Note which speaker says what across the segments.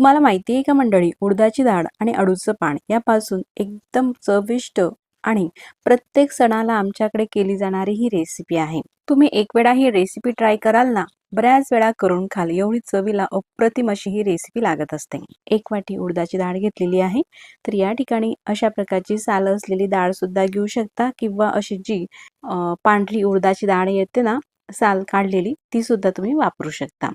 Speaker 1: तुम्हाला माहिती आहे का मंडळी? उडदाची डाळ आणि अडूचं पान यापासून एकदम चविष्ट आणि प्रत्येक सणाला आमच्याकडे केली जाणारी ही रेसिपी आहे. तुम्ही एक वेळा ही रेसिपी ट्राय कराल ना बऱ्याच वेळा करून खाल. एवढी चवीला अप्रतिम अशी ही रेसिपी लागत असते. एक वाटी उडदाची डाळ घेतलेली आहे. तर या ठिकाणी अशा प्रकारची साल असलेली डाळ सुद्धा घेऊ शकता किंवा अशी जी पांढरी उडदाची डाळ येते ना साल काढलेली ती सुद्धा तुम्ही वापरू शकता.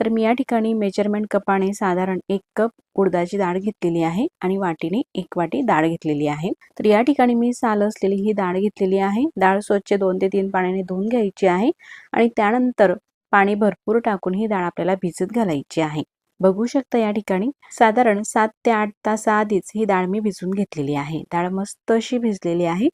Speaker 1: तर मी या ठिकाणी मेजरमेंट कपाने साधारण एक कप उडदाची डाळ घेतलेली आहे आणि वाटीने एक वाटी डाळ घेतलेली आहे. तर या ठिकाणी मी साल असलेली ही डाळ घेतलेली आहे. डाळ स्वच्छ दोन ते तीन पाण्याने धुवून घ्यायची आहे आणि त्यानंतर पाणी भरपूर टाकून ही डाळ आपल्याला भिजत घालायची आहे. बघू शकता या ठिकाणी साधारण सात ते आठ तासाआधीच ही डाळ मी भिजून घेतलेली आहे. डाळ मस्त अशी भिजलेली आहे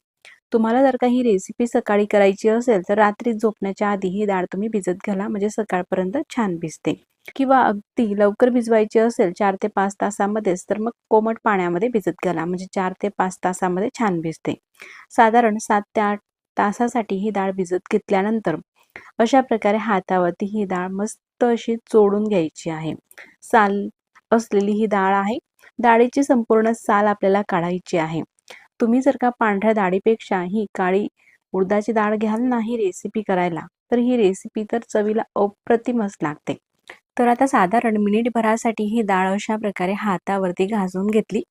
Speaker 1: तुम्हाला जर का ही रेसिपी सकाळी करायची असेल तर रात्री झोपण्याच्या आधी ही डाळ तुम्ही भिजत घाला म्हणजे सकाळपर्यंत छान भिजते. किंवा अगदी लवकर भिजवायची असेल चार ते पाच तासामध्येच तर मग कोमट पाण्यामध्ये भिजत घाला म्हणजे चार ते पाच तासामध्ये छान भिजते. साधारण सात ते आठ तासासाठी ही डाळ भिजत घेतल्यानंतर अशा प्रकारे हातावरती ही डाळ मस्त अशी चोडून घ्यायची आहे. साल असलेली ही डाळ आहे. डाळीची संपूर्ण साल आपल्याला काढायची आहे. तुम्ही जर का पांढऱ्या डाळीपेक्षा ही काळी उडदाची डाळ घ्याल ना ही रेसिपी करायला तर ही रेसिपी तर चवीला अप्रतिमच लागते. तर आता साधारण मिनिटभरासाठी ही डाळ अशा प्रकारे हातावरती घासून घेतली.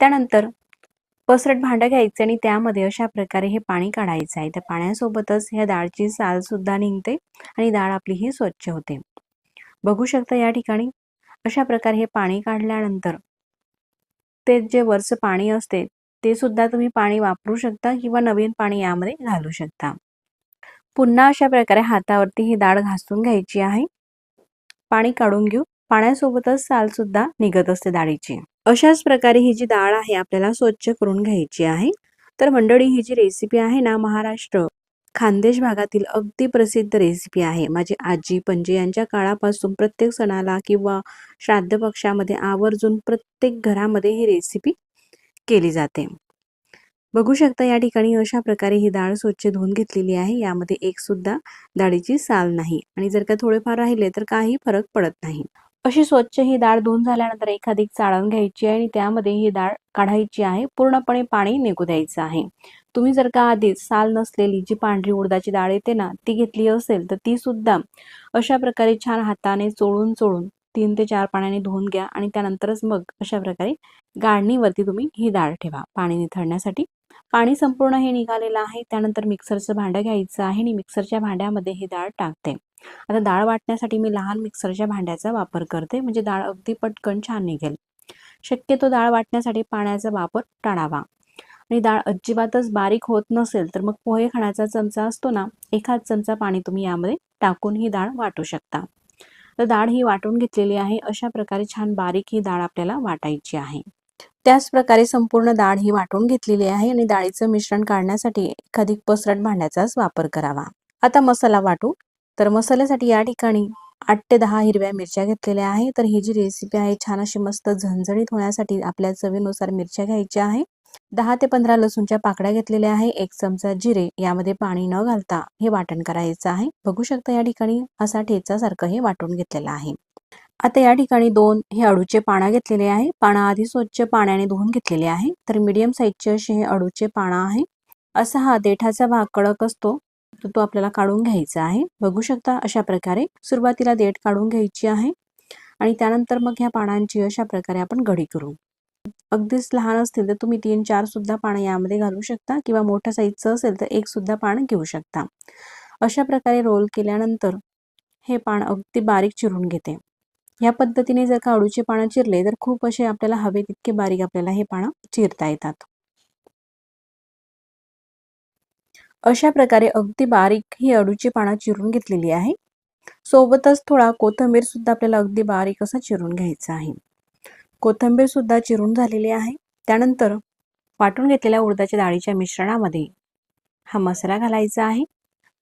Speaker 1: त्यानंतर पसरट भांडं घ्यायचं आणि त्यामध्ये अशा प्रकारे हे पाणी काढायचं आहे. त्या पाण्यासोबतच ह्या डाळची सालसुद्धा निघते आणि डाळ आपली ही स्वच्छ होते. बघू शकता या ठिकाणी अशा प्रकारे हे पाणी काढल्यानंतर ते जे वरचं पाणी असते ते सुद्धा तुम्ही पाणी वापरू शकता किंवा नवीन पाणी यामध्ये घालू शकता. पुन्हा अशा प्रकारे हातावरती ही डाळ घासून घ्यायची आहे. पाणी काढून घेऊ. पाण्यासोबतच साल सुद्धा निघत असते डाळीची अशाच प्रकारे ही जी डाळ आहे आपल्याला स्वच्छ करून घ्यायची आहे. तर मंडळी ही जी रेसिपी आहे ना महाराष्ट्र खानदेश भागातील अगदी प्रसिद्ध रेसिपी आहे. माझी आजी पणजी यांच्या काळापासून प्रत्येक सणाला किंवा श्राद्ध पक्षामध्ये आवर्जून प्रत्येक घरामध्ये ही रेसिपी केली जाते. बघू शकता या ठिकाणी अशा प्रकारे ही डाळ स्वच्छ धुवून घेतलेली आहे. यामध्ये एक सुद्धा डाळीची साल नाही. आणि जर का थोडेफार राहिले तर काही फरक पडत नाही. अशी स्वच्छ ही डाळ धुवून झाल्यानंतर एखादी चाळण घ्यायची आहे आणि त्यामध्ये ही डाळ काढायची आहे. पूर्णपणे पाणी निघू द्यायचं आहे. तुम्ही जर का आधीच साल नसलेली जी पांढरी उडदाची डाळ येते ना ती घेतली असेल तर ती सुद्धा अशा प्रकारे छान हाताने चोळून चोळून तीन ते चार पाण्याने धुवून घ्या आणि त्यानंतरच मग अशा प्रकारे गाळणीवरती तुम्ही ही डाळ ठेवा पाणी निथळण्यासाठी. पाणी संपूर्ण हे निघालेलं आहे. त्यानंतर मिक्सरचं भांडं घ्यायचं आहे आणि मिक्सरच्या भांड्यामध्ये ही डाळ टाकते. आता डाळ वाटण्यासाठी मी लहान मिक्सरच्या भांड्याचा वापर करते. म्हणजे डाळ अगदी पटकन छान निघेल. शक्यतो डाळ वाटण्यासाठी पाण्याचा वापर टाळावा. आणि डाळ अजिबातच बारीक होत नसेल तर मग पोहे खाण्याचा चमचा असतो ना एखाद चमचा पाणी तुम्ही यामध्ये टाकून ही डाळ वाटू शकता. तर डाळ ही वाटून घेतलेली आहे. अशा प्रकारे छान बारीक ही डाळ आपल्याला वाटायची आहे. त्याच प्रकारे संपूर्ण डाळ ही वाटून घेतलेली आहे आणि डाळीचं मिश्रण काढण्यासाठी एखादी पसरट भांड्याचाच वापर करावा. आता मसाला वाटू. तर मसाल्यासाठी या ठिकाणी आठ ते दहा हिरव्या मिरच्या घेतलेल्या आहे. तर ही जी रेसिपी आहे छान अशी मस्त झणझणीत होण्यासाठी आपल्या चवीनुसार मिरच्या घ्यायच्या आहे. दहा ते पंधरा लसूणच्या पाकड्या घेतलेल्या आहे. एक चमचा जिरे यामध्ये पाणी न घालता हे वाटण करायचं आहे. बघू शकता या ठिकाणी असा ठेचासारखं हे वाटून घेतलेलं आहे. आता या ठिकाणी दोन हे अडूचे पानं घेतलेले आहे. पानं आधी स्वच्छ पाण्याने धुवून घेतलेले आहे. तर मीडियम साईजचे असे हे अडूचे पानं आहे. असा हा देठाचा भाग कडक असतो तर तो आपल्याला काढून घ्यायचा आहे. बघू शकता अशा प्रकारे सुरुवातीला देठ काढून घ्यायची आहे. आणि त्यानंतर मग ह्या पानांची अशा प्रकारे आपण घडी करू. अगदीच लहान असतील तर तुम्ही तीन चार सुद्धा पानं यामध्ये घालू शकता किंवा मोठ्या साईजचं असेल तर एक सुद्धा पान घेऊ शकता. अशा प्रकारे रोल केल्यानंतर हे पान अगदी बारीक चिरून घेते. या पद्धतीने जर का अळूचे पानं चिरले तर खूप असे आपल्याला हवे तितके बारीक आपल्याला हे पानं चिरता येतात. अशा प्रकारे अगदी बारीक ही अडूची पानं चिरून घेतलेली आहे. सोबतच थोडा कोथंबीर सुद्धा आपल्याला अगदी बारीक असा चिरून घ्यायचा आहे. कोथिंबीर सुद्धा चिरून झालेली आहे. त्यानंतर वाटून घेतलेल्या उडदाच्या डाळीच्या मिश्रणामध्ये हा मसाला घालायचा आहे.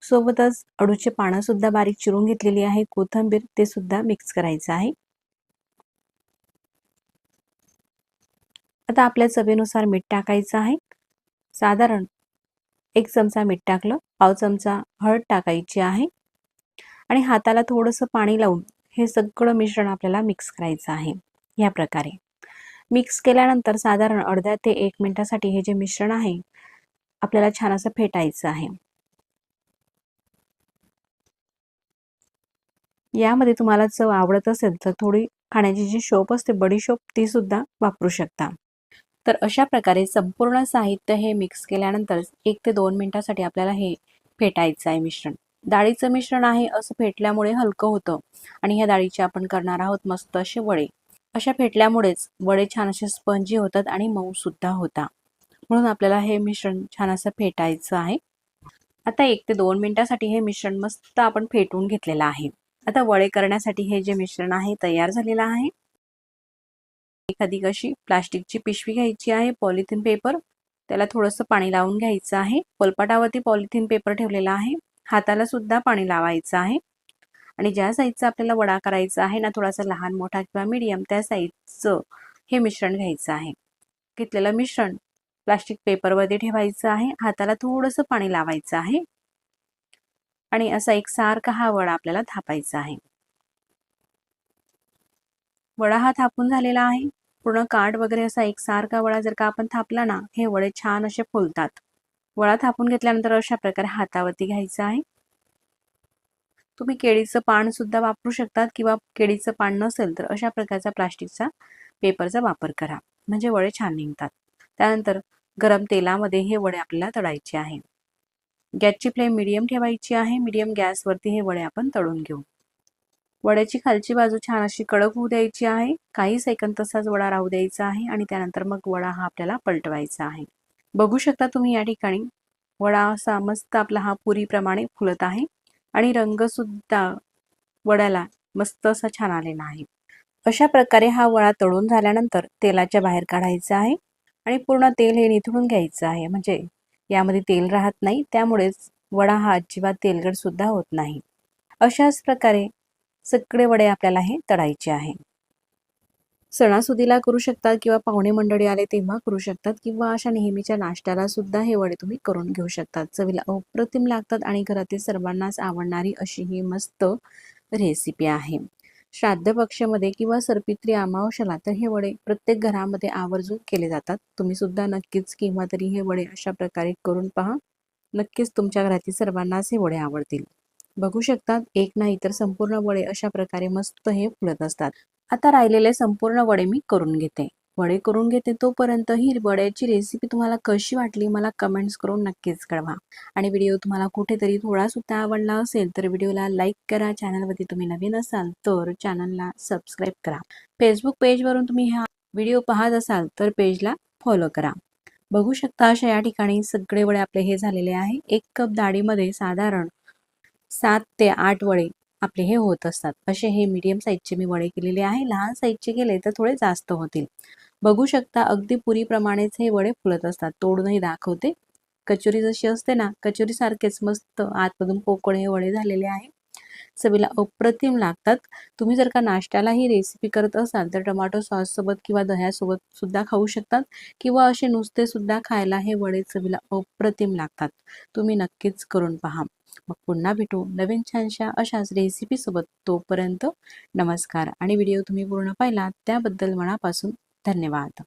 Speaker 1: सोबतच अडूचे पानं सुद्धा बारीक चिरून घेतलेली आहे. कोथंबीर ते सुद्धा मिक्स करायचं आहे. आता आपल्या चवीनुसार मीठ टाकायचं आहे. साधारण एक चमचा मीठ टाकलं. पाव चमचा हळद टाकायची आहे. आणि हाताला थोडंसं पाणी लावून हे सगळं मिश्रण आपल्याला मिक्स करायचं आहे. या प्रकारे. मिक्स केल्यानंतर साधारण अर्ध्या ते एक मिनिटासाठी हे जे मिश्रण आहे आपल्याला छान असं फेटायचं आहे. यामध्ये तुम्हाला चव आवडत असेल तर थोडी खाण्याची जी शोप असते बडीशोप ती सुद्धा वापरू शकता. तर अशा प्रकारे संपूर्ण साहित्य हे मिक्स केल्यानंतर एक ते दोन मिनिटासाठी आपल्याला हे फेटायचं आहे मिश्रण. डाळीचं मिश्रण आहे असं फेटल्यामुळे हलकं होतं. आणि ह्या डाळीचे आपण करणार आहोत मस्त असे वडे. अशा फेटल्यामुळेच वडे छान असे स्पंजी होतात आणि मऊ सुद्धा होता. म्हणून आपल्याला हे मिश्रण छान असं फेटायचं आहे. आता एक ते दोन मिनिटासाठी हे मिश्रण मस्त आपण फेटून घेतलेलं आहे. आता वडे करण्यासाठी हे जे मिश्रण आहे तयार झालेलं आहे. एखादी कशी प्लास्टिकची पिशवी घ्यायची आहे पॉलिथिन पेपर. त्याला थोडंसं पाणी लावून घ्यायचं आहे. पोलपाटावरती पॉलिथिन पेपर ठेवलेला आहे. हाताला सुद्धा पाणी लावायचं आहे. आणि ज्या साईजचा आपल्याला वडा करायचा आहे ना थोडासा लहान मोठा किंवा मीडियम त्या साईजचं हे मिश्रण घ्यायचं आहे. घेतलेलं मिश्रण प्लास्टिक पेपरवरती ठेवायचं आहे. हाताला थोडंसं पाणी लावायचं आहे. आणि असा एक सारखा हा वडा आपल्याला थापायचा आहे. वडा हा थापून झालेला आहे. पूर्ण काठ वगैरे असा एक सारखा वडा जर का आपण थापला ना हे वडे छान असे फुलतात. वडा थापून घेतल्यानंतर अशा प्रकारे हातावरती घ्यायचा आहे. तुम्ही केळीचं पान सुद्धा वापरू शकतात किंवा केळीचं पान नसेल तर अशा प्रकारचा प्लास्टिकचा पेपरचा वापर करा. म्हणजे वडे छान निघतात. त्यानंतर गरम तेलामध्ये हे वडे आपल्याला तळायचे आहे. गॅसची फ्लेम मिडियम ठेवायची आहे. मिडियम गॅसवरती हे वडे आपण तळून घेऊ. वड्याची खालची बाजू छान अशी कडक होऊ द्यायची आहे. काही सेकंद तसाच वडा राहू द्यायचा आहे आणि त्यानंतर मग वडा हा आपल्याला पलटवायचा आहे. बघू शकता तुम्ही या ठिकाणी. वडा असा मस्त आपला हा पुरीप्रमाणे फुलत आहे. आणि रंगसुद्धा वड्याला मस्त असा छान आलेला आहे. अशा प्रकारे हा वडा तळून झाल्यानंतर तेलाच्या बाहेर काढायचा आहे आणि पूर्ण तेल हे निथळून घ्यायचं आहे. म्हणजे यामध्ये तेल राहत नाही त्यामुळेच वडा हा अजिबात तेलगडसुद्धा होत नाही. अशाच प्रकारे सगळे वडे आपल्याला हे तळायचे आहे. सणासुदीला करू शकतात किंवा पाहुणे मंडळी आले तेव्हा करू शकतात किंवा अशा नेहमीच्या नाश्त्याला सुद्धा हे वडे तुम्ही करून घेऊ शकतात. चवीला अप्रतिम लागतात आणि घरातील सर्वांनाच आवडणारी अशी ही मस्त रेसिपी आहे. श्राद्ध पक्षामध्ये किंवा सरपित्री अमावश्याला तर हे वडे प्रत्येक घरामध्ये आवर्जून केले जातात. तुम्ही सुद्धा नक्कीच किंवा तरी हे वडे अशा प्रकारे करून पहा. नक्कीच तुमच्या घरातील सर्वांनाच हे वडे आवडतील. बघू शकतात एक नाही तर संपूर्ण वडे अशा प्रकारे मस्त हे फुलत असतात. आता राहिलेले संपूर्ण वडे मी करून घेते. वडे करून घेते तोपर्यंत ही वड्याची रेसिपी तुम्हाला कशी वाटली मला कमेंट्स करून नक्कीच कळवा. आणि व्हिडिओ तुम्हाला कुठेतरी थोडासुद्धा आवडला असेल तर व्हिडिओला लाईक करा. चॅनलवरती तुम्ही नवीन असाल तर चॅनलला सबस्क्राईब करा. फेसबुक पेजवरून तुम्ही हा व्हिडिओ पाहत असाल तर पेजला फॉलो करा. बघू शकता अशा या ठिकाणी सगळे वडे आपले हे झालेले आहे. एक कप डाळीमध्ये साधारण सात ते आठ वडे आपले हे होत असतात. असे हे मीडियम साईजचे मी वडे केलेले आहे. लहान साईजचे केले तर थोडे जास्त होतील. बघू शकता अगदी पुरीप्रमाणेच हे वडे फुलत असतात. तोडूनही दाखवते. कचोरी जशी असते ना कचोरी सारखेच मस्त आतमधून पोकळ हे वडे झालेले आहे. चवीला अप्रतिम लागतात. तुम्ही जर का नाश्त्याला ही रेसिपी करत असाल तर टमाटो सॉससोबत किंवा दह्यासोबत सुद्धा खाऊ शकतात किंवा असे नुसते सुद्धा खायला हे वडे चवीला अप्रतिम लागतात. तुम्ही नक्कीच करून पहा. मग पुन्हा भेटू नवीन छानशा अशाच रेसिपीसोबत तोपर्यंत नमस्कार आणि व्हिडिओ तुम्ही पूर्ण पाहिला त्याबद्दल मनापासून धन्यवाद.